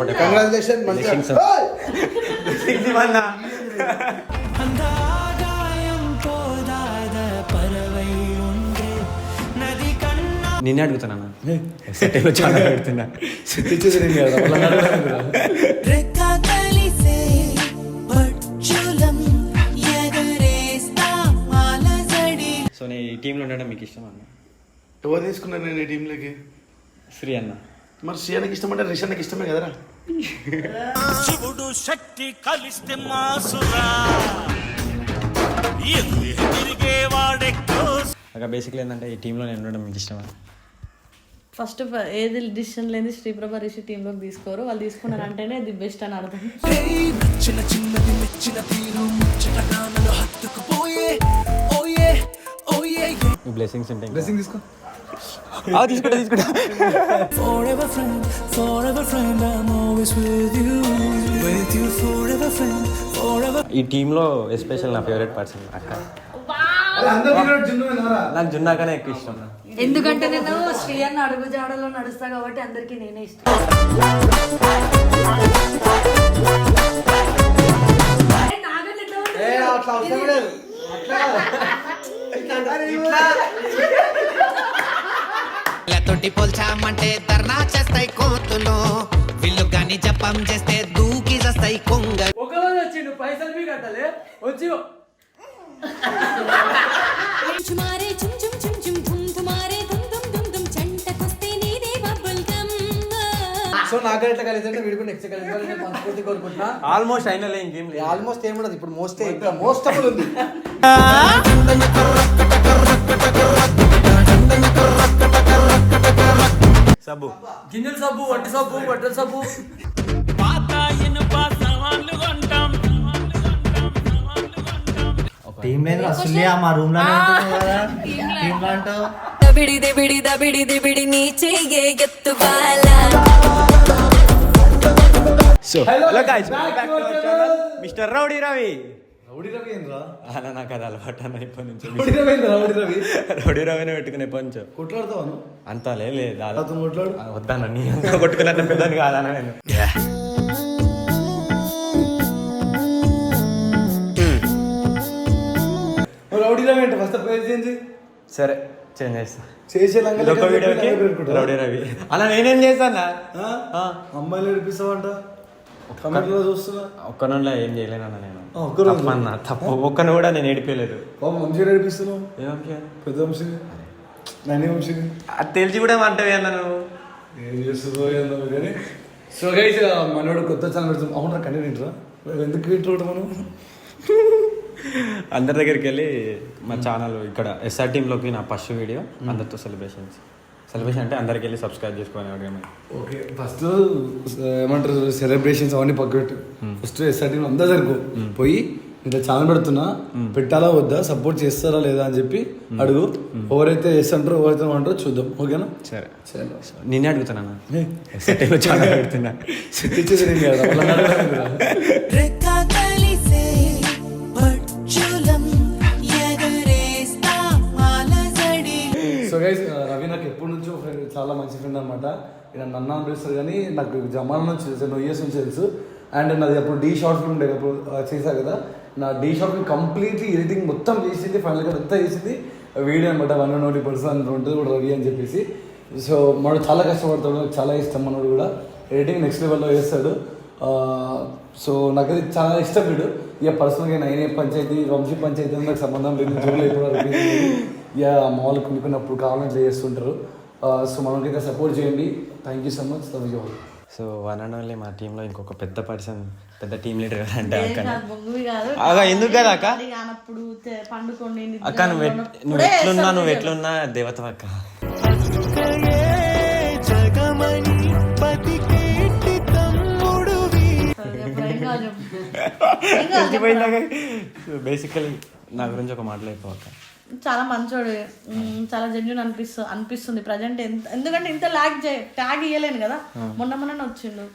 Support congratulation మంచిగా. నిన్నే అడుగుతున్నా సెట్ చాలా నేను నీ టీంలో ఉండడం మీకు ఇష్టం అన్న? ఎవరు తీసుకున్నారు నేను ఈ టీంలోకి? శ్రీ అన్న. మరి శ్రీయానికి ఇష్టం అంటే రిషానికి ఇష్టమే కదరా? శివుడు శక్తి కలిస్తే మాసురా. అక్కడ బేసిక్లీ ఏంటంటే ఈ టీంలో నేను ఉండడం మీకు ఇష్టమా? ఫస్ట్ ఏది డిసిషన్ లేని శ్రీప్రభ రిషి టీంలోకి తీసుకోరు. వాళ్ళు తీసుకున్నారు అంటేనే ది బెస్ట్ అని అర్థం. చిన్న చిన్నది మెచ్చిన తీరు ముచ్చట నాన్నలో హత్తుకుపోయే. ఓయే ఓయే. మీ బ్లెస్సింగ్స్ ఉంటాయి డ్రెస్సింగ్ తీసుకో. ఆ, తీసుకుంటా తీసుకుంటా Forever friend, forever friend, I'm always with you. With you, forever friend, forever. ఈ టీంలో ఎస్పెషల్ నా ఫేవరెట్ పర్సన్ అక్క. నాకు జున్నాకనే ఎక్కువ ఇష్టం. ఎందుకంటే నేను శ్రీ అన్న అడుగు జాడలో నడుస్తా కాబట్టి అందరికీ నేనే ఇష్టం. ఏ అట్లా అవసరం లేదు. తోటి పోల్చామంటే ధర్నా చేస్తాయి కోతులు. వీళ్ళు గాని జపం చేస్తే దూకి చేస్తాయి కొంగ. సో నాకు ఎట్లా కలిసి అంటే వీడికి నెక్స్ట్ కలిసి మనస్ఫూర్తి కోరుకుంటున్నా. ఆల్మోస్ట్ అయినా ఇంకేం లేదు. ఆల్మోస్ట్ ఏముండదు ఇప్పుడు మోస్ట్ మోస్టబుల్ ఉంది. సబ్బు. గింజల సబ్బు వట్టి సబ్బు బట్టల సబ్బు. టీం లేదు అసలు మా రూమ్ టీం లో అంటావు? దబిడి దిబిడి దబిడి దిబిడి నీ చెయ్యే ఎత్తు Bala. So hello guys mister rowdy Ravi rowdy Ravi ఏంద్రా? అలా నాకు అది అలవాటు అన్న ఇప్పటి నుంచి. రౌడీ రవి ఏంద్రా రౌడీ రవి? రౌడీ రవినే పెట్టుకునే ఎప్పటి నుంచో. కొట్లాడతావా అంతా లేదు దాదాపు కొట్లాడు. వద్దాను నీ అంతా కొట్టుకున్నంత పెద్దని కాదన్న నేను. రౌడీ రవి అంటే ఫస్ట్ చేంజ్ సరే చేంజ్ చేస్తా. చేసే వీడియోకి రౌడీ రవి. అలా నేనేం చేశానా? అమ్మాయిలు ఏడిపిస్తావంట? ఒక్కనోళ్ళ ఏం చేయలేనన్న నేను. తప్పన్నా తప్పు ఒక్కను కూడా నేను ఏడిపోయలేదు. బాబు మంచిగా ఏడిపిస్తున్నావు పెద్ద వంశీని నన్ను వంశీని అది తెలిసి కూడా అంటవి అన్న నువ్వు. ఏం చేస్తుందో కానీ సో గైస్ మనోడు కొత్త ఛానల్ పెడుతున్నాం అవునరా కంటెంట్ ఏంట్రా ఎందుకు ఇంట్రో మనం అందరి దగ్గరికి వెళ్ళి మా ఛానల్ ఇక్కడ ఎస్ఆర్ టీంలోకి నా ఫస్ట్ వీడియో అందరితో సెలబ్రేషన్స్ సెలబ్రేషన్ అంటే అందరికి వెళ్ళి సబ్స్క్రైబ్ చేసుకుని ఓకే ఫస్ట్ ఏమంటారు సెలబ్రేషన్స్ అవన్నీ పక్కపెట్టు ఫస్ట్ ఎస్ఆర్ టీం అందరూ జరుగు. పోయి ఇంత ఛానల్ పెడుతున్నా పెట్టాలా వద్దా సపోర్ట్ చేస్తారా లేదా అని చెప్పి అడుగు. ఎవరైతే ఎస్ అంటారో ఎవరైతే అంటారో చూద్దాం. ఓకేనా? సరే. సరే. నిన్నే అడుగుతున్నా చాలా పెడుతున్నా. మంచి ఫ్రెండ్ అనమాట ఈయన నన్ను పిలుస్తారు కానీ నాకు జమానా నుంచి తెలుసు నో ఇయర్స్ నుంచి తెలుసు. అండ్ నాది అప్పుడు డీ షార్ట్ ఫిల్మ్ ఉండే అప్పుడు చేశారు కదా. నా డీ షార్ట్ ఫిల్మ్ కంప్లీట్లీ ఎడిటింగ్ మొత్తం చేసింది ఫైనల్గా అంతా చేసింది. వీడియో అనమాట వన్ అండ్ ఓన్లీ పర్సన్ ఉంటుంది కూడా రవి అని చెప్పేసి. సో మనోడు చాలా కష్టపడతాడు నాకు చాలా ఇష్టం మనోడు కూడా. ఎడిటింగ్ నెక్స్ట్ లెవెల్లో చేస్తాడు. సో నాకు అది చాలా ఇష్టం వీడు. ఇక పర్సనల్గా నైన్ ఏ పంచాయతీ వంశీ పంచాయతీ అని నాకు సంబంధం లేదు జోలు ఎప్పుడు ఇక మామూలు కొనుక్కున్నప్పుడు కావాలంటే చేస్తుంటారు. ఆ, సో మనకైతే సపోర్ట్ చేయండి. Thank you so much love you all so one and only మా టీంలో ఇంకొక పెద్ద పర్సన్ పెద్ద టీం లీడర్ అంటే అక్క కాదు, కాదు. ఎందుకు కదా అక్క? అక్క నువ్వు నువ్వు ఎట్లున్నా నువ్వు. ఎట్లున్నా దేవత అక్క. బేసికలీ నా గురించి ఒక మాటలు అయిపో అక్క. చాలా మంచోడు. చాలా జెన్యున్ అనిపిస్తుంది అనిపిస్తుంది ప్రజెంట్ ఎంత ఎందుకంటే ఇంత లాగ్ ట్యాగ్ ఇయ్యలేను కదా. మొన్న మొన్న వచ్చిండు.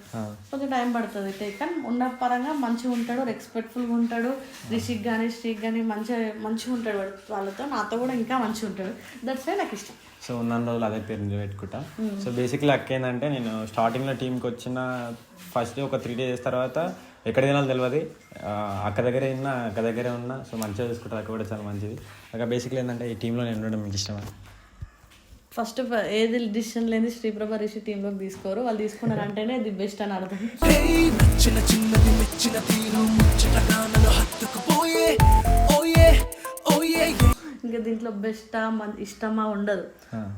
కొంచెం టైం పడుతుంది. టేక్ కానీ ఉన్న పరంగా మంచిగా ఉంటాడు రెస్పెక్ట్ఫుల్గా ఉంటాడు. రిషిక్ కానీ శ్రీక్ కానీ మంచిగా మంచిగా ఉంటాడు వాళ్ళతో. నాతో కూడా ఇంకా మంచిగా ఉంటాడు. దట్స్ వై నాకు ఇష్టం. సో ఉన్న రోజులు అదే పేరు నిలబెట్టుకుంటా సో బేసిక్లీ అక్క ఏంటంటే నేను స్టార్టింగ్లో టీంకి వచ్చిన ఫస్ట్ ఒక త్రీ డేస్ తర్వాత ఎక్కడ తినాలో తెలియదు అక్క దగ్గరే ఉన్నా అక్క దగ్గరే ఉన్నా సో మంచిగా చూసుకుంటా అక్క కూడా చాలా మంచిది. అక్క బేసిక్లీ ఏంటంటే ఈ టీంలో నేను ఉండడం మీకు ఇష్టమా? ఫస్ట్ ఏది డిసిషన్ లేని శ్రీప్రభ రిషి టీంలోకి తీసుకోరు. వాళ్ళు తీసుకున్నారు అంటేనే ది బెస్ట్ అని అర్థం. చిన్న చిన్నది మెచ్చిన తీరు ఇంకా దీంట్లో బెస్టా మన ఇష్టమా ఉండదు.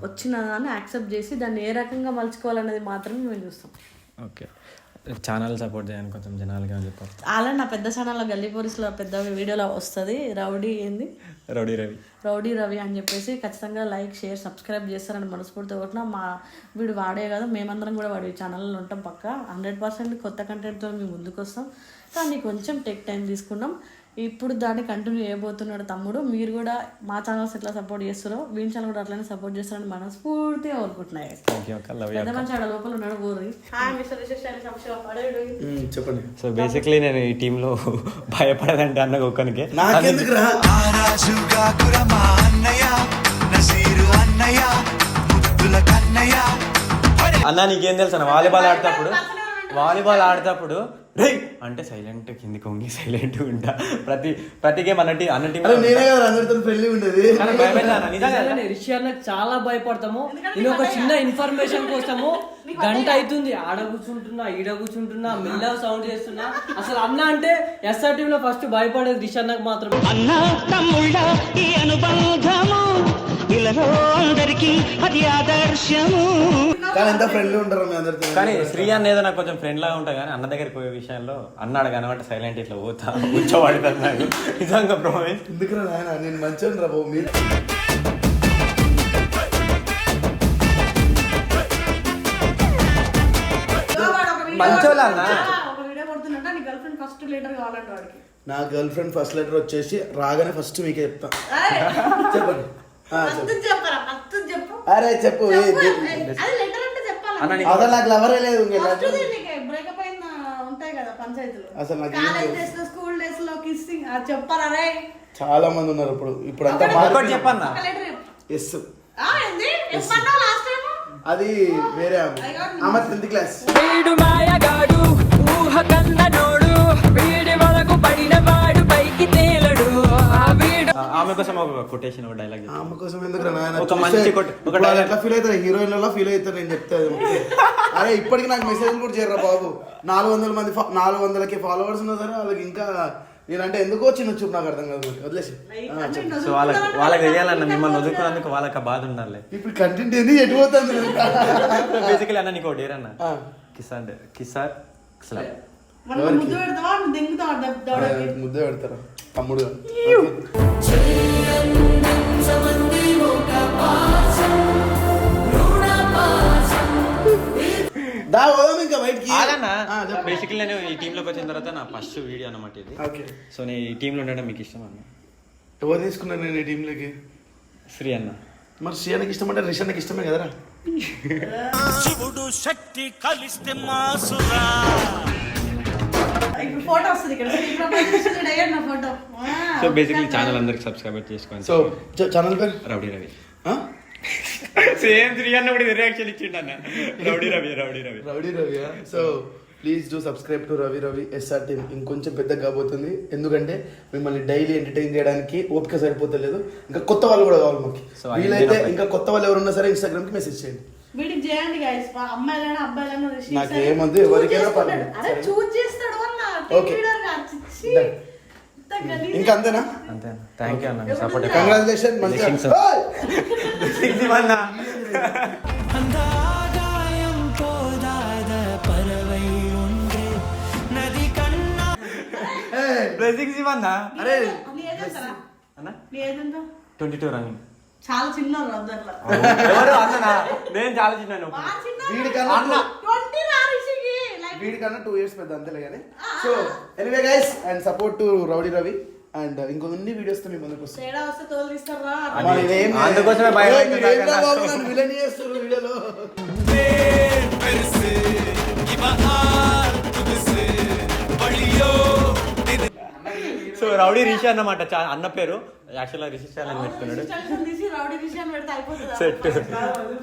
వచ్చిన దాన్ని యాక్సెప్ట్ చేసి దాన్ని ఏ రకంగా మలుచుకోవాలనేది మాత్రమే మేము చూస్తాం. ఓకే. ఛానల్ సపోర్ట్ చేయడానికి కొంచెం జనాలకి అని చెప్పారు అలా నా పెద్ద ఛానల్లో గల్లీ పోలీసులో పెద్ద వీడియోలో వస్తుంది. రౌడీ ఏంది? రౌడీ రవి. రౌడీ రవి అని చెప్పేసి ఖచ్చితంగా లైక్ షేర్ సబ్స్క్రైబ్ చేస్తారని మనస్ఫూర్తి కొట్టిన మా వీడు వాడే కదా మేమందరం కూడా వాడి ఛానల్లో ఉంటాం పక్క. హండ్రెడ్ పర్సెంట్ కొత్త కంటెంట్తో మేము ముందుకు వస్తాం కానీ కొంచెం టెక్ టైం తీసుకున్నాం. ఇప్పుడు దాన్ని కంటిన్యూ చేయబోతున్నాడు తమ్ముడు. మీరు కూడా మా ఛానల్స్ ఎట్లా సపోర్ట్ చేస్తారో వీళ్ళ ఛానల్ కూడా అట్లనే సపోర్ట్ చేస్తారని మనస్ఫూర్తిగా కోరుకుంటున్నాయి పెద్ద మంచి ఆడ లోపల ఉన్నాడు మ్మ్, చెప్పండి. సో బేసిక్లీ నేను ఈ టీంలో భయపడదంటే అన్న ఒక్కనికే. నాకెందుకురా? రాజుగాకురమా అన్నయ్య నసీరు అన్నయ్య ముద్దుల కన్నయ్య. అన్న నీకేం తెలుసు వాలీబాల్ ఆడేటప్పుడు వాలీబాల్ ఆడేటప్పుడు రే అంటే సైలెంట్ కిందికి వంగి సైలెంట్ ఉంటా. ప్రతి ప్రతి గేమ్ అన్న టీ అన్న టీం అరే నేనే కదా అందరితో ఫ్రెండ్లీ ఉండేది. రిషి అన్నకు చాలా భయపడతాము. నేను ఒక చిన్న ఇన్ఫర్మేషన్ కోసము గంట అవుతుంది. ఆడ కూర్చుంటున్నా ఈడ కూర్చుంటున్నా మెల్లగా సౌండ్ చేస్తున్నా. అసలు అన్న అంటే ఎస్ఆర్లో ఫస్ట్ భయపడేది రిషి అన్నకు మాత్రం అన్న తమ్ముళ్ళ ఈ అనుబంధము ఇలాలో అందరికీ అది ఆదర్శము. కానీ ఎంత ఫ్రెండ్లీ ఉంటారు మీ అందరితో కానీ శ్రీ అన్న ఏదో నాకు కొంచెం ఫ్రెండ్ లాగా ఉంటా కానీ అన్న దగ్గరికి పోయే విషయంలో అన్నాడు కనబట్టి సైలెంట్ ఇట్లా పోతా కూర్చోబడుతుంది నాకు. నిజంగా ప్రామిస్ ఎందుకురా నాయన నేను మంచిగా రా బాబు మీరు అన్న? ఒక వీడియో కొడుతున్నట్ట నీ గర్ల్ ఫ్రెండ్ ఫస్ట్ లీటర్ కావాలంట వాడికి. నా గర్ల్ ఫ్రెండ్ ఫస్ట్ లెటర్ వచ్చేసి రాగానే ఫస్ట్ మీకే చెప్తా. ఏయ్! చెప్పండి. అరే చెప్పు అసలు నాకు లవరే లేదు అసలు నాకు స్కూల్ డేస్లో కిస్సింగ్ అది చెప్పారా రే? చాలా మంది ఉన్నారు ఇప్పుడు. ఇప్పుడు అంతా ఒకటి చెప్పన్నా? ఒక లెటర్ చెప్పు. ఎస్ ఆ, ఏంది? ఎప్పన్నా లాస్ట్ టైం అది వేరే ఆమె. ఆమె టెన్త్ క్లాస్ వీడు మాయగాడు ఊహ కన్నడోడు వీడి ఆమె కోసం ఒక కొటేషన్ ఒక డైలాగ్ ఆమె కోసం ఎందుకు నాయన? ఒక మంచి కొట్- ఒక dialogue. ఎట్లా ఫీల్ అవుతారు హీరోయిన్లలో ఫీల్ అవుతారు నేను చెప్తే. అరే ఇప్పటికి నాకు మెసేజ్ కూడా చేయరా బాబు. నాలుగు వందల మంది నాలుగు వందలకి ఫాలోవర్స్ ఉన్నా సరే వాళ్ళకి ఇంకా నేనంటే ఎందుకో చిన్న చూపు నాకు అర్థం కాదు. వదిలేసి. సో వాళ్ళకి వాళ్ళకి తెలియాలన్న మిమ్మల్ని వదులుకున్నందుకు వాళ్ళకి బాధ ఉండాలి. ఇప్పుడు కంటెంట్ ఏంది? ఎటు పోతుంది? బేసికలీ అన్న నీకు డేర్ అన్న ఆ. కిసార్ కిసార్ స్లాబ్ మనం ముద్దు పెడతావా? నువ్వు దింగుతావా దెబ్బ దవడకి? ముద్దే పెడతారా? తమ్ముడు. దా పోదాం ఇంకా బయటికి. చెప్పు. బేసికలీ నేను ఈ టీంలోకి వచ్చిన తర్వాత నా ఫస్ట్ వీడియో అన్నమాట ఇది. ఓకే. సో నేను ఈ టీంలో ఉండడం మీకు ఇష్టం అన్న. ఎవరు తీసుకున్నారు నేను ఈ టీంలోకి? శ్రీ అన్న. మరి శ్రీయానికి ఇష్టం అంటే రిషానికి ఇష్టమే కదరా? శివుడు శక్తి కలిస్తే మాసురా. ఇప్పుడు ఫోటో వస్తుంది ఇక్కడ. నా ఫోటో సో బేసికలీ ఛానల్ అందరికి సబ్స్క్రైబ్ చేసుకోండి. సో ఛానల్ పేరు? రౌడీ రవి. ఆ? సేమ్ శ్రీ అన్న కూడా రియాక్షన్ ఇచ్చిండు అన్న. Rowdy Ravi rowdy Ravi. Rowdy Ravi so please do subscribe to Ravi Ravi SR team ఇంకొంచెం పెద్దగా కాబోతుంది. ఎందుకంటే మిమ్మల్ని డైలీ ఎంటర్టైన్ చేయడానికి ఓపిక సరిపోతలేదు. ఇంకా కొత్త వాళ్ళు కూడా కావాలి మాకు. వీలైతే. ఇంకా కొత్త వాళ్ళు ఎవరున్నా సరే ఇన్స్టాగ్రామ్కి మెసేజ్ చేయండి. వీడికి చేయండి గైస్ అమ్మాయిలైనా అబ్బాయిలైనా ఎవరికైనా. పర్లేదు. అరే. చూజ్ చేస్తాడు అన్న ఓకే ఇంకా అంతేనా? అంతే థ్యాంక్ యూ అన్న. సపోర్ట్ కంగ్రాచులేషన్ మంచిగా. బ్లెస్సింగ్స్ ఇవ్వన్నా? అరే ట్వంటీ టూ రన్నింగ్. చాలా చిన్న ఎవరు అన్ననా? నేను చాలా చిన్నాను అన్న. వీడికన్నా టూ ఇయర్స్ పెద్ద అంతేలే కానీ. So anyway guys and support to rowdy Ravi and ఇంకొన్ని వీడియోస్తో మీ ముందుకు సో రౌడీ రిషి అన్నమాట చా- అన్న పేరు. యాక్చువల్గా రిషి అని పెట్టుకున్నాడు సెట్.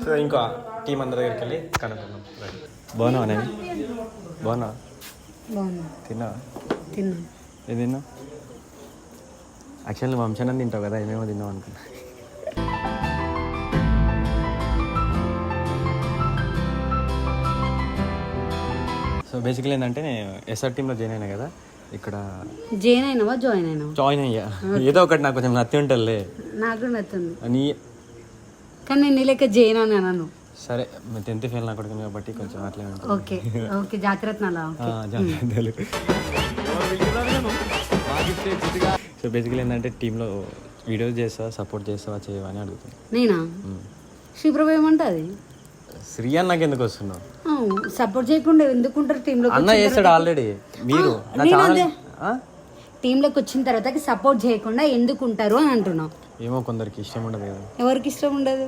సో ఇంకో టీం అందరి దగ్గరికి వెళ్ళి కనుక్కుందాం. బాగున్నావా నేను బాగున్నా. తిన్నావా? తిన్నా. ఏం తిన్నావు? యాక్చువల్లీ వంశనం తింటావు కదా ఏమేమో తిన్నావు అనుకున్నా. సో బేసికలీ ఏంటంటే నేను ఎస్ఆర్ టీంలో జాయిన్ అయినా కదా ఇక్కడ జైన్ అయినావా? జాయిన్ అయినావా? జాయిన్ అయ్యా. ఏదో ఒకటి నాకు కొంచెం నత్తి ఉంటుందిలే. నాకు నచ్చింది నీ కానీ నేను నీ లెక్క జైన్ అని అన్నాను సరే టెన్త్ ఫెయిల్ నా కొడుకు కాబట్టి కొంచెం అట్లే ఉంటుంది. ఓకే ఓకే జాగ్రత్తలు సో బేసికలీ ఏంటంటే టీంలో వీడియోస్ చేస్తావా సపోర్ట్ చేస్తావా చేయవా అని అడుగుతాను నేనా? శివప్రభ ఏమంటుంది? శ్రీ అన్న నాకు ఎందుకు వస్తున్నావు సపోర్ట్ చేయకుండా ఎందుకుంటారు టీంలో అన్న చేస్తాడు ఆల్రెడీ మీరు. టీంలోకి వచ్చిన తర్వాత సపోర్ట్ చేయకుండా ఎందుకు ఉంటారు అని అంటున్నావు. ఏమో కొందరికి ఇష్టం ఉండదు కదా. ఎవరికి ఇష్టం ఉండదు?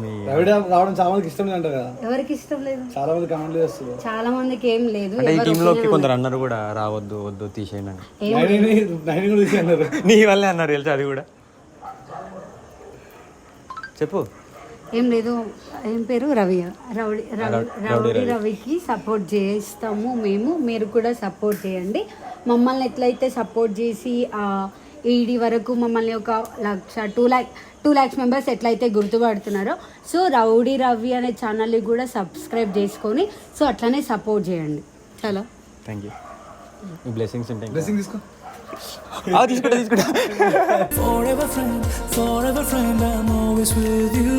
మీ రవిడ రావడం చాలా మందికి ఇష్టం లేదంట కదా. ఎవరికి ఇష్టం లేదు? చాలా మంది కమెంట్లు చేస్తారు. చాలా మందికి ఏం లేదు. అంటే ఈ ఎవరు టీంలోకి కొందరు అన్నారు కూడా రావద్దు వద్దు తీసేయండి అని. నైన్ కూడా నీ వల్లే అన్నారు తెలుసా అది కూడా? చెప్పు. ఏం లేదు. ఏం పేరు? రవి. రౌడి రవి. రౌడి రవికి సపోర్ట్ చేస్తాము మేము. మీరు కూడా సపోర్ట్ చేయండి. మమ్మల్ని ఎట్లయితే సపోర్ట్ చేసి ఆ, ఈడి వరకు మమ్మల్ని ఒక లక్ష two lakh two lakhs members ఎట్లయితే గుర్తుపడుతున్నారో సో రౌడీ రవి అనే ఛానల్ని కూడా సబ్స్క్రైబ్ చేసుకొని సో అట్లనే సపోర్ట్ చేయండి. చాలా. థ్యాంక్ యూ బ్లెస్సింగ్స్ ఉంటాయి డ్రెస్సింగ్ తీసుకో. ఆ, తీసుకుంటా తీసుకుంటా Forever friend, forever friend, I'm always with you.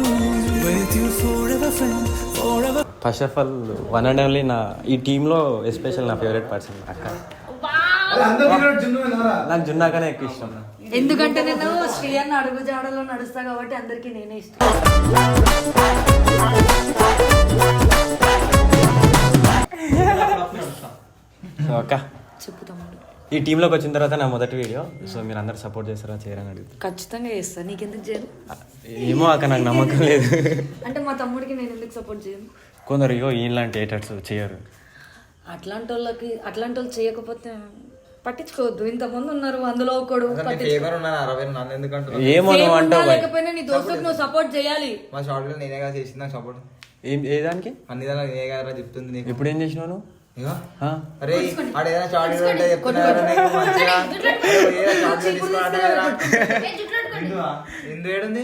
With you, forever friend, forever. First of all one and only నా ఈ టీంలో ఎస్పెషల్ నా ఫేవరెట్ పర్సన్ అక్క. నాకు జున్నాకనే ఎక్కువ ఇష్టం. ఎందుకంటే నేను శ్రీ అన్న అడుగు జాడలో నడుస్తా కాబట్టి అందరికీ నేనే ఇష్టం. సో అక్క చెప్పు తమ్ముడు. ఈ టీంలోకి వచ్చిన తర్వాత నా మొదటి వీడియో. సో మీరు అందరు సపోర్ట్ చేస్తారా చేయరని ఖచ్చితంగా చేస్తా. నీకెందుకు చేయను ఏమో అక్క నాకు నమ్మకం లేదు. అంటే మా తమ్ముడికి నేను ఎందుకు సపోర్ట్ చేయను? కొందరు ఇగో ఈలాంటి ఏటర్స్ చేయరు. అట్లాంటి వాళ్ళకి అట్లాంటి వాళ్ళు చేయకపోతే పట్టించుకోవద్దు. ఇంతమంది ఉన్నారు అందులో ఒకడు ఏమో. లేకపోయినా నీ దోస్తుకు నువ్వు సపోర్ట్ చేయాలి. మా షార్ట్లో నేనే కదా చేసింది సపోర్ట్ ఏం ఏ దానికి? అన్ని దానికి నేనే కదా చెప్తుంది నీకు. ఇప్పుడు ఏం చేసినావు నువ్వు? అరే ఆడ ఏదైనా షార్ట్ ఉంటే షార్ట్ ఏడుంది?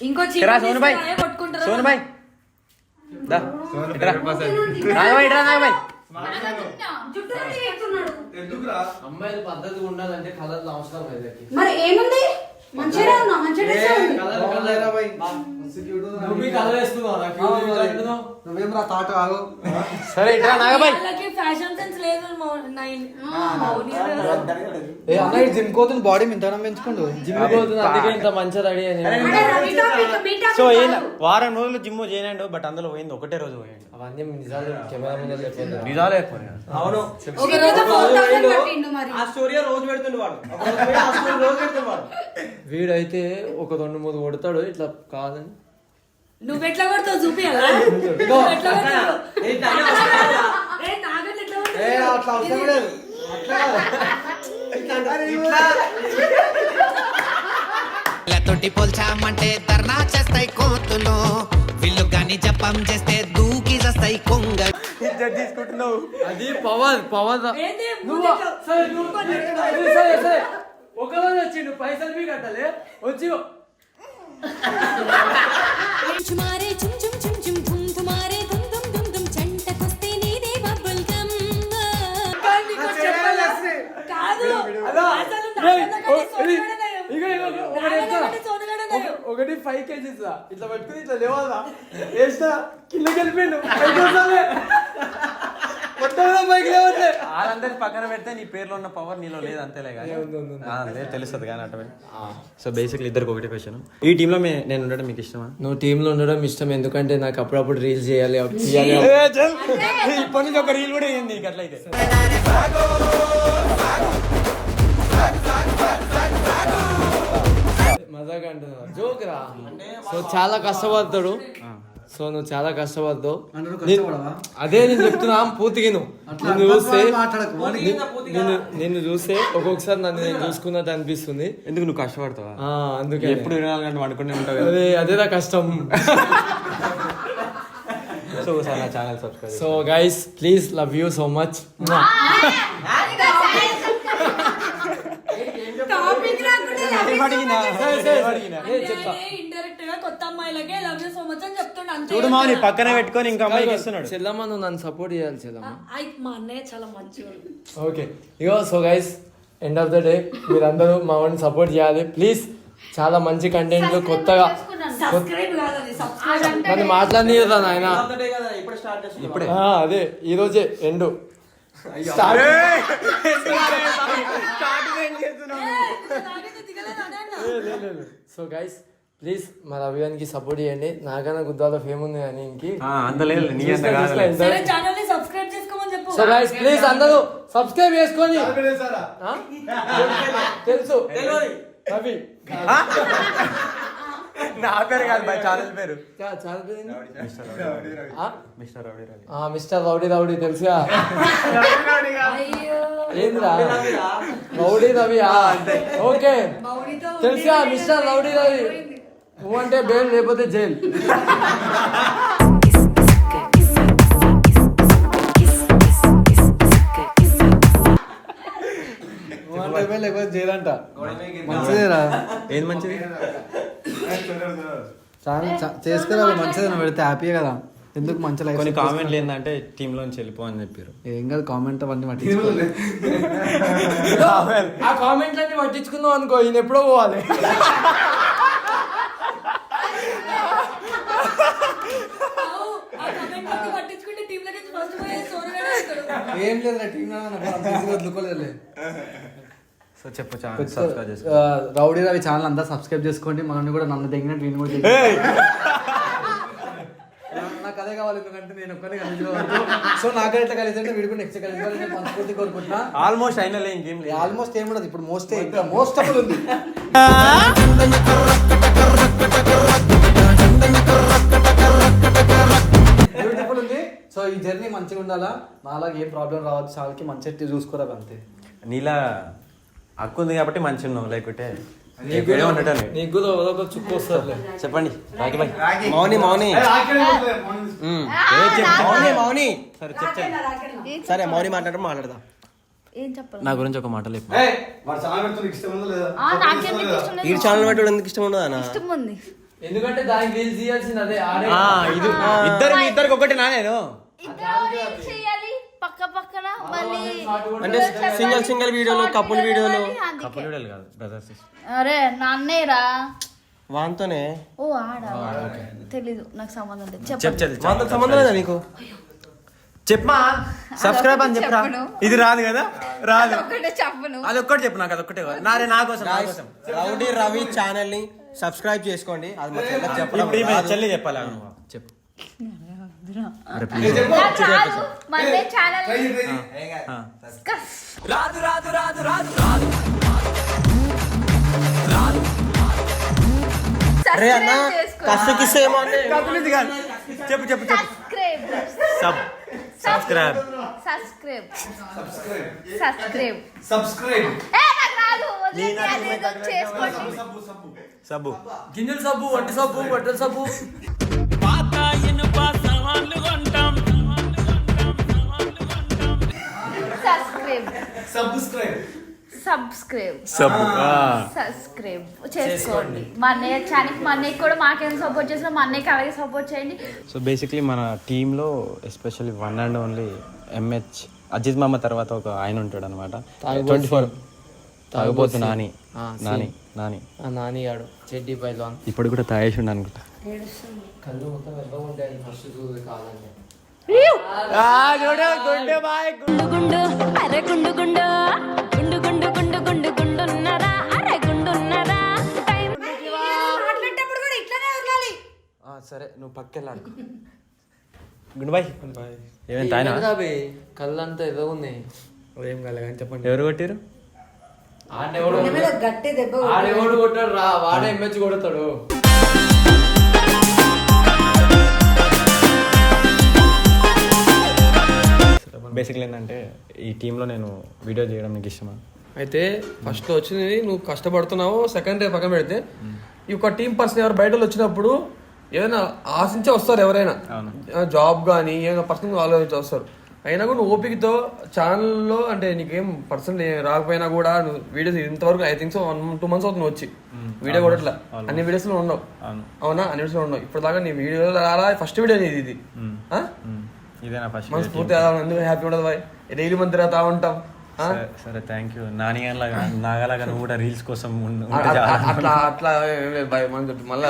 ఇంకో సోను భాయ్. కొట్టుకుంటారు సోను భాయ్. దా. ఇట్రా. నాగబాయ్ అమ్మాయిలు పద్ధతి ఉండాలంటే కలర్లు అవసరం లేదు మరి ఏముంది? మంచిగా ఉన్నా మంచిగా నువ్వు రా తాట ఆగు సరే ఇట్రా నాగబాయ్. వాళ్ళకి ఫ్యాషన్ సెన్స్ లేదు మౌ- నైన్. మౌని ఏ అన్న జిమ్ కోతుని బాడీ మింతనం పెంచుకోండు. జిమ్ పోతుంది, అందుకే ఇంత మంచిగా రెడీ అయింది సో ఏం వారం రోజులు జిమ్ చేయనండు బట్ అందులో పోయింది ఒకటే రోజు పోయింది అవన్నీ నిజాలు కెమెరా ముందు. నిజాలే అవును. ఆ స్టోరీ రోజు పెడుతుండు వాడు. రోజు పెడుతుండు వాడు. వీడైతే ఒక రెండు మూడు కొడతాడు ఇట్లా కాదని. నువ్వు ఎట్లా కొడతావు? అట్లా అవసరం లేదు. తోటి పోల్చామంటే ధర్నా చేస్తాయి కోతులు. వీళ్ళు గాని జపం చేస్తే దూకి చేస్తాయి కొంగ తీసుకుంటున్నావు. అది పవన్ పవన్? నువ్వు సరే నువ్వు సరే, సరే సరే ఒక రోజు వచ్చిండు పైసలు మీ కట్టాలి వచ్చి ఒకటి ఫైవ్ కేజీస్ ఇట్లా పట్టుకుని ఇట్లా లేవాలా వేస్తా కిందకి వెళ్ళిపోయిండు. వాళ్ళందరి పక్కన పెడితే నీ పేర్లో ఉన్న పవర్ నీలో లేదు అంతేలే కానీ. ఆ, అదే తెలుస్తుంది కానీ అటు సో బేసిక్లీ ఇద్దరికి ఒకటే క్వశ్చన్ ఈ టీంలో నేను ఉండడం మీకు ఇష్టమా? నువ్వు టీంలో ఉండడం ఇష్టం ఎందుకంటే నాకు అప్పుడప్పుడు రీల్స్ చేయాలి ఇప్పటి నుంచి ఒక రీల్ కూడా అయ్యింది నీకు అట్లయితే మజాక్ అంటున్నా జోక్ రా. సో చాలా కష్టపడతాడు. సో నువ్వు చాలా కష్టపడతావు. నీ-? అదే నేను చెప్తున్నా పూర్తిగా నువ్వు నిన్ను చూస్తే ని- నిన్ను నిన్ను చూస్తే ఒక్కొక్కసారి నన్ను నేను చూసుకున్నట్టు అనిపిస్తుంది. ఎందుకు నువ్వు కష్టపడతావా? ఆ, అందుకే. ఎప్పుడు గంటలు వండుకునే ఉంటావు అదే అదేదా కష్టం. సో ఒకసారి నా channel subscribe so guys please love you so much చెప్తా. ఇండైరెక్ట్గా కొత్త అమ్మాయిలకే లవ్ యూ సో మచ్ అని చూడు మా నీ పక్కన పెట్టుకొని ఇంకా అమ్మాయికి ఇస్తున్నాడు. చెల్లమ్మ నువ్వు నన్ను సపోర్ట్ చేయాలి చెల్లమ్మ. మా అన్నయ్య చాలా మంచివాడు okay ego so guys end of the day మీరందరూ మా వాడిని సపోర్ట్ చేయాలి. ప్లీజ్ చాలా మంచి కంటెంట్లు కొత్తగా కాదు నన్ను మాట్లాడినదా నాయన. ఇప్పుడు స్టార్ట్ చేస్తాం ఇప్పుడే. ఆ, అదే ఈ రోజే ఎండు. సో గైస్ ప్లీజ్ మా రవిగానికి సపోర్ట్ చేయండి. నాకన్నా గుద్దాలో ఫేమ్ ఉంది కానీ ఇంకి. ఆ, అంత లేదు నీ అంత కాదులే. సరే ఛానల్ని సబ్స్క్రైబ్ చేసుకోమని చెప్పు. సో గైస్ ప్లీజ్ అందరూ సబ్స్క్రైబ్ చేసుకోండి ఆ? తెలుసు. రవి. నా పేరు కాదు మా ఛానల్ పేరు. చాలా పేరు? Mister rowdy. రవి ఆ, మిస్టర్ రౌడీ రౌడీ. తెలుసుగా? ఏంద్రా? రౌడీ రవి ఆ, ఓకే. తెలుసుగా మిస్టర్ రౌడీ రవి. నువ్వు అంటే బెయిల్ లేకపోతే జైల్. లేకపోతే జైల్ అంట మంచిదేరా. ఏది మంచిది? చాలా చ- చేసుకురా మంచిదే నువ్వు పెడితే హ్యాపీ కదా. ఎందుకు మంచి లైఫ్ కొన్ని కామెంట్లు ఏంటంటే టీమ్ లోంచి వెళ్ళిపో అని చెప్పారు ఏం కాదు కామెంట్ అవన్నీ మట్టి ఆ కామెంట్లన్నీ పట్టించుకుందాం అనుకో ఈయన ఎప్పుడో పోవాలి పట్టించుకుంటే టీమ్ లకి ఫస్ట్ పోయే సోనగాడే వస్తాడు ఏం సో సబ్స్క్రైబ్ చేసుకో. ఆ, రౌడీ రవి ఛానల్ అంతా సబ్స్క్రైబ్ చేసుకోండి మనల్ని కూడా నన్ను తగినట్టు నేను కూడా తెగిన. నాకు అదే కావాలి ఎందుకంటే నేను ఒక్కనే కలిసి సో నాకైతే ఎట్లా కలిసి అంటే వీడు కూడా నెక్స్ట్ కలిసి నేను మనస్ఫూర్తి కోరుకుంటున్నా. ఆల్మోస్ట్ అయినా ఇంకేం లేదు. ఆల్మోస్ట్ ఏం ఉండదు ఇప్పుడు మోస్ట్ మోస్ట్ అబుల్ ఉంది. సో ఈ జర్నీ మంచిగా ఉండాలా? నాలాగా ఏం ప్రాబ్లం రావచ్చు చాలకి మంచిగా చూసుకోరా అంతే. నీలా హక్కు ఉంది కాబట్టి మంచి ఉన్నావు లేకుంటే నీకు చుట్టూ వస్తారులే చెప్పండి రాకి బాయ్. మౌని మౌని. మౌని. మౌని సరే చెప్తాను సరే మౌని మాట్లాడడం మాట్లాడదాం. ఏం చెప్పాలి? నా గురించి ఒక మాట లేదా? ఈ ఛానల్ పెట్టడం ఎందుకు ఇష్టం ఉండదు అన్న ఇష్టం ఉంది. ఎందుకంటే దానికి రీల్స్ అదే ఇద్దరు ఇద్దరికి ఒకటి నా నేను. పక్క పక్కన మళ్ళీ అంటే సింగిల్ సింగిల్ వీడియోలు కపుల్ వీడియోలు. కపుల్ వీడియోలు కాదు బ్రదర్స్ అరే నాన్నేరా? వాంతోనే? ఓ ఆడ? తెలీదు నాకు సంబంధం లేదు. చెప్ చెప్పండి చెప్ వాంతో సంబంధం లేదా నీకు? చెప్పమా? సబ్స్క్రైబ్ అని చెప్పరా. ఇది రాదు కదా? రాదు. అది ఒక్కటి చెప్పు నాకు అది ఒక్కటే నారే నా కోసం నా కోసం. రౌడీ రవి ఛానల్ని సబ్స్క్రైబ్ చేసుకోండి. అది మా చెల్లెకి చెప్పడం ఇప్పుడు రాదు. చెప్పు నాకు రాదు. మళ్ళీ ఛానల్ అరే అన్న కష్టకిస్తేమో అని చెప్పు చెప్పు చెప్పు. Subscribe sub subscribe subscribe subscribe subscribe ఏ నాకు రాదు. వదిలేయండి, అదేదో చేసుకోండి. సబ్బు గింజల సబ్బు వట్టి సబ్బు బట్టల సబ్బు. పాత ఇనుప సబ్స్క్రైబ్. సబ్స్క్రైబ్. సబ్స్క్రైబ్. సబ్బు సబ్స్క్రైబ్. చేసుకోండి. మా అన్నయ్య మా అన్నయ్యకి కూడా మాకేం సపోర్ట్ చేసినా మా అన్నయ్యకి అలాగే సపోర్ట్ చేయండి. సో బేసిక్లీ మన టీంలో especially one and only MH Ajith మామ తర్వాత ఒక ఆయన ఉంటాడు అనమాట ట్వంటీ ఫోర్ తాగబోతు నాని. నాని నాని. ఆ నాని ఆడు చెడ్డీ పైలాన్ ఇప్పుడు కూడా తాగేసిండు అనుకుంటా కళ్ళు మొత్తం ఎర్రగా ఉంటాయి ఫస్ట్ చూసి కాదండి. గుండు గుండు. అరే గుండు గుండు. గుండు గుండు గుండు గుండు గుండున్నరా? అరే గుండున్నరా? టైం మాట్లాడేటప్పుడు కూడా ఇట్లానే వదలాలి సరే నువ్వు పక్కెళ్ళాడు గుడ్ బై ఏమైనా తాగినా కళ్ళు అంతా ఎర్రగా ఉన్నాయి ఏం చెప్పండి. ఎవరు కొట్టారు ఆడెవడు? గట్టి దెబ్బ ఆడెవడు కొట్టాడు రా? వాడే ఎమ్మెచ్చి కొడతాడు. బేసిక్లీ ఏంటంటే ఈ టీంలో నేను వీడియో చేయడం నీకు ఇష్టమా? అయితే ఫస్ట్ వచ్చింది నువ్వు కష్టపడుతున్నావు సెకండ్ డే పక్కన పెడితే ఈ ఒక టీం పర్సన్ ఎవరు బయట వచ్చినప్పుడు ఏదైనా ఆశించే వస్తారు ఎవరైనా. జాబ్ కానీ ఏదైనా పర్సన్ ఆలోచించి వస్తారు. అయినా కూడా నువ్వు ఓపికతో ఛానల్లో అంటే నీకేం పర్సన్ రాకపోయినా కూడా నువ్వు వీడియోస్ ఇంతవరకు I think so one two months అవుతుంది వచ్చి. వీడియో కూడా అన్ని వీడియోస్లో ఉండవు అవునా. అన్ని వీడియోస్లో ఉండవు ఇప్పుడు దాకా నీ వీడియో రాలా? ఫస్ట్ వీడియో నీది ఇది. ఆ? ఇదే నా ఫస్ట్ మనస్ఫూర్తి ఎందుకు హ్యాపీ ఉండదు బాయ్? డైలీ మంత్ తిరుగుతా ఉంటాం? సరే థ్యాంక్ యూ నాని లాగా నాగలాగా నువ్వు కూడా రీల్స్ కోసం అట్లా అట్లా బాయ్ మనం మళ్ళీ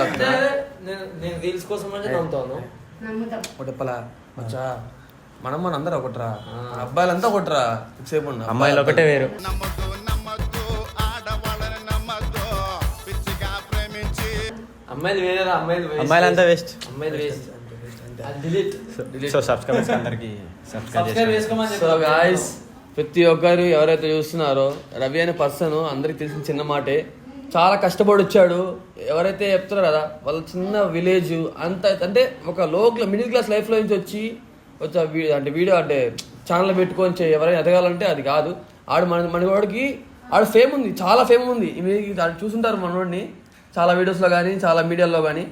నేను నేను రీల్స్ కోసం అంటే నమ్ముతాను. మనం మన అందరూ ఒకట్రా? అబ్బాయిలంతా ఒకట్రా? సేపు. అమ్మాయిలు ఒకటే వేరు. అమ్మాయిలు వేరేరా అమ్మాయిలు. అమ్మాయిలంతా వేస్ట్ అమ్మాయిలు వేస్ట్ సో సబ్స్క్రైబర్స్ అందరికి సబ్స్క్రైబ్ సబ్స్క్రైబ్ చేసుకోమని సో గాయస్ ప్రతి ఒక్కరు ఎవరైతే చూస్తున్నారో రవి అనే పర్సన్ అందరికి తెలిసిన చిన్న మాటే. చాలా కష్టపడి వచ్చాడు. ఎవరైతే చెప్తున్నారో కదా వాళ్ళ చిన్న విలేజ్ అంత అంటే ఒక లోకల్ మిడిల్ క్లాస్ లైఫ్లో నుంచి వచ్చి అంటే వీడియో అంటే ఛానల్ పెట్టుకొని ఎవరైనా ఎదగాలంటే అది కాదు. ఆడు మన మనవాడికి ఆడు ఫేమ్ ఉంది చాలా ఫేమ్ ఉంది. మీరు చూసుంటారు మనోడిని. చాలా వీడియోస్లో కానీ చాలా మీడియాలో కానీ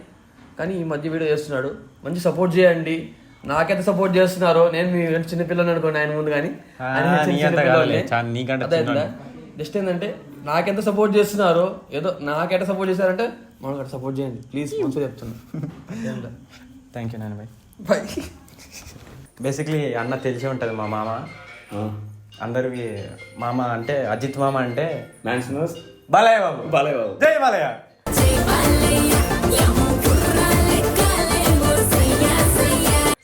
కానీ ఈ మధ్య వీడియో చేస్తున్నాడు. మంచి సపోర్ట్ చేయండి. నాకైతే సపోర్ట్ చేస్తున్నారో నేను మీ చిన్న పిల్లలు అనుకోండి ఆయన ముందు కానీ. జస్ట్ ఏంటంటే నాకెంత సపోర్ట్ చేస్తున్నారో ఏదో నాకెంత సపోర్ట్ చేశారంటే మనకు సపోర్ట్ చేయండి. ప్లీజ్ మంచిగా చెప్తున్నా. Thank you Nani bye bye basically అన్న తెలిసి ఉంటుంది మా మామ. అందరికి మామ అంటే అజిత్ మామ అంటే బాలయ్య బాబు. బాలయ్య బాబు. జై బాలయ్య.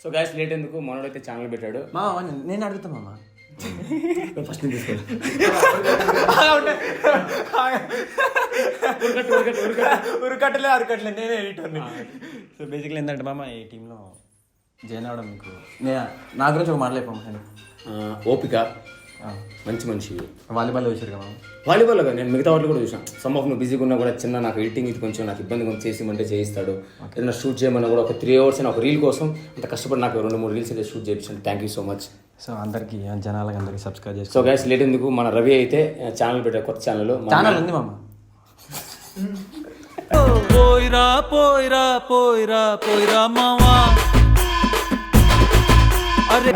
సో గాయస్ లేట్ ఎందుకు? మనోడైతే ఛానల్ పెట్టాడు. మామ నేను అడుగుతా మామ. ఫస్ట్ నేను ఉరుకట్టలే అరుకట్లే నేనే ఎడిటర్ని సో బేసిక్లీ ఏంటంటే మామ ఈ టీంలో జాయిన్ అవడం మీకు నేను నా గురించి ఒక ఆ, ఓపిక. మంచి మనిషి. వాలీబాల్ వచ్చారు కదా మామ? వాలీబాల్ నేను మిగతా వాటిలో కూడా చూసాను సమ్ ఆఫ్ నువ్వు బిజీగా ఉన్నా కూడా చిన్న నాకు ఎడిటింగ్ ఇది కొంచెం నాకు ఇబ్బంది కొంచెం చేసిమంటే చేయిస్తాడు. ఏదైనా షూట్ చేయమన్నా కూడా ఒక త్రీ అవర్స్ ఒక రీల్ కోసం అంత కష్టపడి నాకు రెండు మూడు రీల్స్ అయితే షూట్ చేయించాను thank you so much so అందరికి జనాలకి అందరికి సబ్స్క్రైబ్ చేసుకో సో గైస్ లేట్ ఎందుకు? మన రవి అయితే ఛానల్ పెట్టారు కొత్త ఛానల్ ఛానల్ ఉంది మామ. పోయిరా పోయిరా పోయిరా పోయిరా మావా. అరే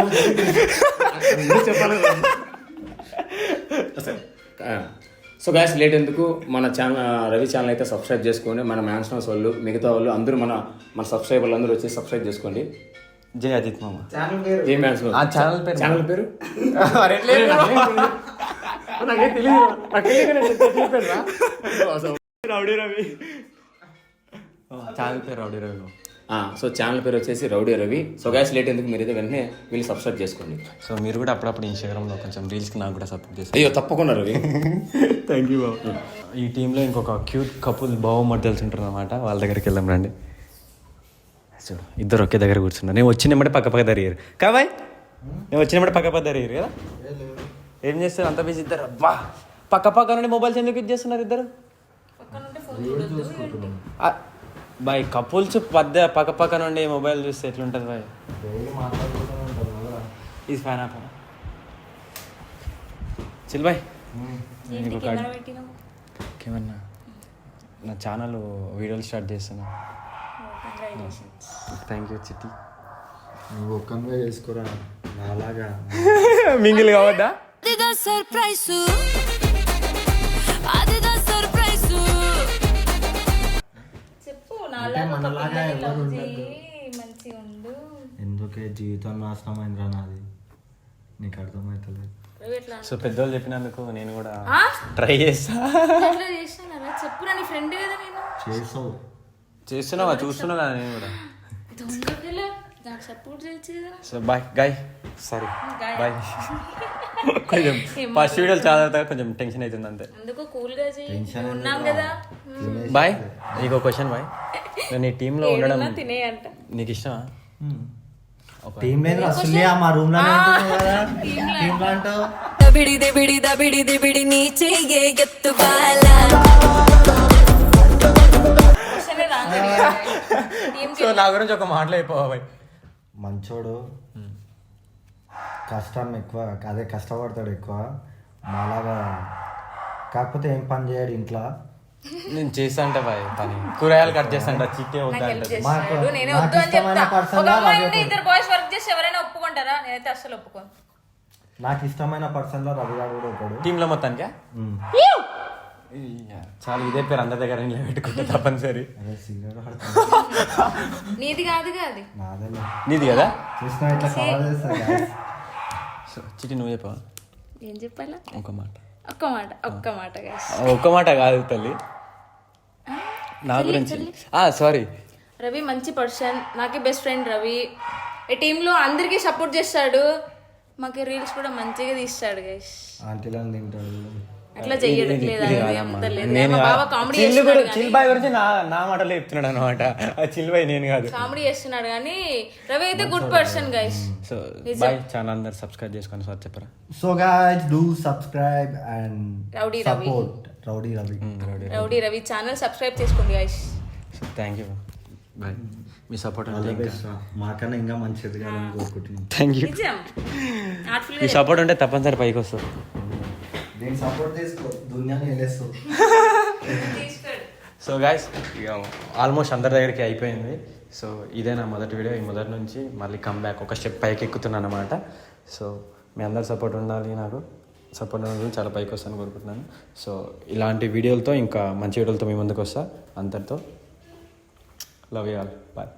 సో గాయస్ లేట్ ఎందుకు? మన ఛానల్ రవి ఛానల్ అయితే సబ్స్క్రైబ్ చేసుకోండి. మన మ్యాన్స్నస్ వాళ్ళు మిగతా వాళ్ళు అందరూ మన మన సబ్స్క్రైబర్లు అందరూ వచ్చి సబ్స్క్రైబ్ చేసుకోండి. జై అజిత్ మామ. ఏ మ్యాన్స్ ఆ ఛానల్ పేరు ఛానల్ పేరు? నాకేం తెలియదు రవి ఛానల్ పేరు రౌడీ రవి. సో ఛానల్ పేరు వచ్చేసి rowdy Ravi. So guys late ఎందుకు? మీరైతే వెంటనే వీళ్ళు సబ్స్క్రైబ్ చేసుకోండి. సో మీరు కూడా అప్పుడప్పుడు ఇన్స్టాగ్రామ్లో కొంచెం రీల్స్కి నాకు కూడా సపోర్ట్ చేస్తారు అయ్యో తప్పకుండా రవి. థ్యాంక్ యూ బాబు. ఈ టీంలో ఇంకొక క్యూట్ కపుల్ బావమర్దల్స్ ఉంటారు అనమాట వాళ్ళ దగ్గరికి వెళ్దాం రండి. చూడు ఇద్దరు ఒకే దగ్గర కూర్చున్నారు. నేను వచ్చినమ్మటే పక్క పక్క జరిగారు కాబాయ్ నేను వచ్చినమ్మటే పక్క పక్క జరిగారు కదా? ఏం చేస్తారు? అంత బిజీ ఇద్దరు? అబ్బా! పక్క పక్క నుండి మొబైల్స్ ఎందుకు యూజ్ చేస్తున్నారు ఇద్దరు? ఆ, బాయ్ కపుల్స్ పద్ద పక్క పక్క నుండి మొబైల్ చూస్తే ఎట్లుంటుంది బాయ్ ఇది ఫ్యాన్ ఆఫ్ చిల్ బాయ్ నేను ఇంకొక ఏమన్నా నా ఛానల్ వీడియోలు స్టార్ట్ చేస్తున్నా. థ్యాంక్ యూ చిట్టి. నువ్వు ఒక్కనివే చేసుకోరా? నాలాగా. మింగిల్ కావద్దా? సర్ప్రైజ్ చెప్పు మనలాగా ఎవరు ఉండద్దు. మంచి ఉండు. ఎందుకే జీవితం నాశనం అయిందిరా నాది? నీకు అర్థమవుతలేదు సో పెద్దోళ్ళు చెప్పినందుకు నేను కూడా ట్రై చేస్తా. చెప్పురా నీ ఫ్రెండ్ కదా నేను. చేసావు. చేస్తున్నావా? చూస్తున్నావా నేను కూడా? నాకు సపోర్ట్ చేయొచ్చు కదా so bye guy sorry bye కొంచెం ఫస్ట్ వీడియోలు చాలా కొంచెం టెన్షన్ అవుతుంది అంతే. అందుకు కూల్గా చెయ్యి ఉన్నాం కదా. బాయ్ నీకు క్వశ్చన్ బాయ్ నేను ఈ టీంలో ఉండడం నీకు ఇష్టమా? టీం లేదు అసలు మా రూమ్లోనే ఉంటున్నావు కదా. టీం లో. అంటావు? దబిడి దబిడి దబిడి దబిడి నీ చెయ్యే ఎత్తు బాల. సో నా గురించి ఒక మాటలు అయిపోవా బాయ్ మంచోడు. కష్టం ఎక్కువ అదే కష్టపడతాడు ఎక్కువ. మాలాగా కాకపోతే ఏం పని చేయడు ఇంట్లో. నేను చేస్తా అంటే బాయ్ పని. కూరగాయలు కట్ చేస్తా. అంటే చిట్టే నేనే వద్దు అని చెప్తా. ఒక లా అమ్మాయి ఉంటే. ఇద్దరు బాయ్స్ వర్క్ చేస్తే ఎవరైనా ఒప్పుకుంటారా? నేనైతే అస్సలు ఒప్పుకోను. నాకు ఇష్టమైన పర్సన్లో రవి గారు కూడా ఒకడు టీంలో మొత్తానికి? ఉమ్. చాలా ఇదే పేరు అందరి దగ్గర ఇంట్లో పెట్టుకుంటా తప్పనిసరి. నీది కాదుగా అది. నీది కదా? చిటి నువ్వు చెప్పవా? ఏం చెప్పాలా? ఒక మాట. ఒక్క మాట ఒక్క మాట. ఒక్క మాట కాదు తల్లి. నా గురించి. సారీ రవి మంచి పర్సన్ నాకే బెస్ట్ ఫ్రెండ్ రవి. ఈ టీంలో అందరికీ సపోర్ట్ చేస్తాడు. మాకు రీల్స్ కూడా మంచిగా తీస్తాడు గైస్ ఆంటీలను తింటాడు. అట్లా చెయ్యడు. గురించి చిల్ బాయ్ గురించి నా నా మాటలో చెప్తున్నాడు అనమాట. చిల్ బాయ్ నేను కాదు. కామెడీ చేస్తున్నాడు కానీ రవి అయితే good person guys so bye channel అందరు సబ్స్క్రైబ్ చేసుకొని సార్ చెప్పరా? So guys do subscribe and rowdy Ravi. Rowdy Ravi rowdy Ravi channel subscribe చేసుకోండి గైస్ థ్యాంక్ యూ బాయ్ మీ సపోర్ట్ మాకన్నా ఇంకా మంచి ఎదగాలని కోరుకుంటున్నాను థ్యాంక్ యూ నిజం. ఆర్ట్ఫుల్ మీ సపోర్ట్ ఉంటే తప్పనిసరి పైకి వస్తుంది. నేను సపోర్ట్ చేసుకో దునియాని వెళ్ళేస్తావు సో గాయస్ ఇక ఆల్మోస్ట్ అందరి దగ్గరికి అయిపోయింది. సో ఇదే నా మొదటి వీడియో ఈ మొదటి నుంచి మళ్ళీ కమ్ బ్యాక్ ఒక స్టెప్ పైకి ఎక్కుతున్నాను అనమాట సో మీ అందరి సపోర్ట్ ఉండాలి నాకు. సపోర్ట్ ఉండాలి చాలా పైకి వస్తాను కోరుకుంటున్నాను. సో ఇలాంటి వీడియోలతో ఇంకా మంచి వీడియోలతో మీ ముందుకు వస్తా. అంతటితో లవ్ యూ ఆల్ బాయ్